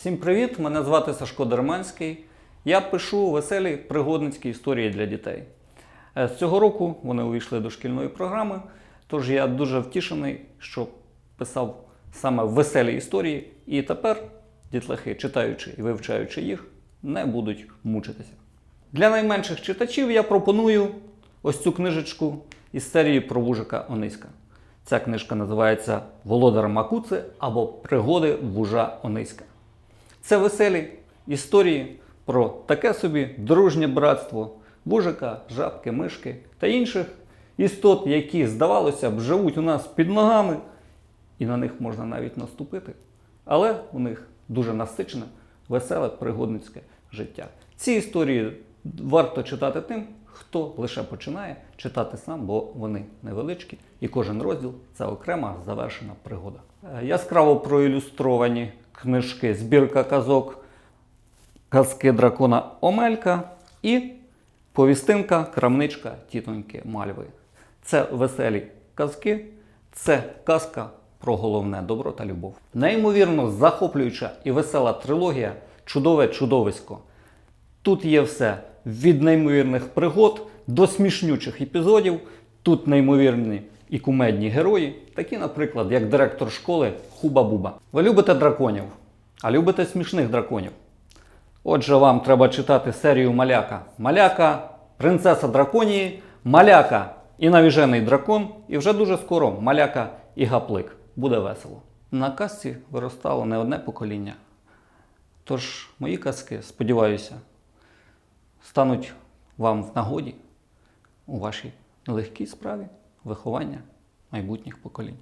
Всім привіт! Мене звати Сашко Дерманський. Я пишу веселі пригодницькі історії для дітей. Е, З цього року вони увійшли до шкільної програми, тож я дуже втішений, що писав саме веселі історії, і тепер дітлахи, читаючи і вивчаючи їх, не будуть мучитися. Для найменших читачів я пропоную ось цю книжечку із серії про вужика Ониська. Ця книжка називається Володар Макуци або Пригоди вужа Ониська. Це веселі історії про таке собі дружнє братство вужика, жабки, мишки та інших істот, які, здавалося б, живуть у нас під ногами, і на них можна навіть наступити. Але у них дуже насичене, веселе пригодницьке життя. Ці історії варто читати тим, хто лише починає читати сам, бо вони невеличкі, і кожен розділ це окрема завершена пригода. Е, Яскраво проілюстровані книжки Збірка казок, казки дракона Омелька і повістинка Крамничка тітоньки Мальви. Це веселі казки, це казка про головне добро та любов. Неймовірно захоплююча і весела трилогія Чудове чудовисько. Тут є все від неймовірних пригод до смішнючих епізодів. Тут неймовірні і кумедні герої, такі, наприклад, як директор школи Хуба-Буба. Ви любите драконів, а любите смішних драконів. Отже, вам треба читати серію Маляка. Маляка, принцеса драконії, Маляка і навіжений дракон. І вже дуже скоро Маляка і гаплик. Буде весело. На казці виростало не одне покоління. Тож мої казки, сподіваюся, стануть вам в нагоді у вашій нелегкій справі виховання майбутніх поколінь.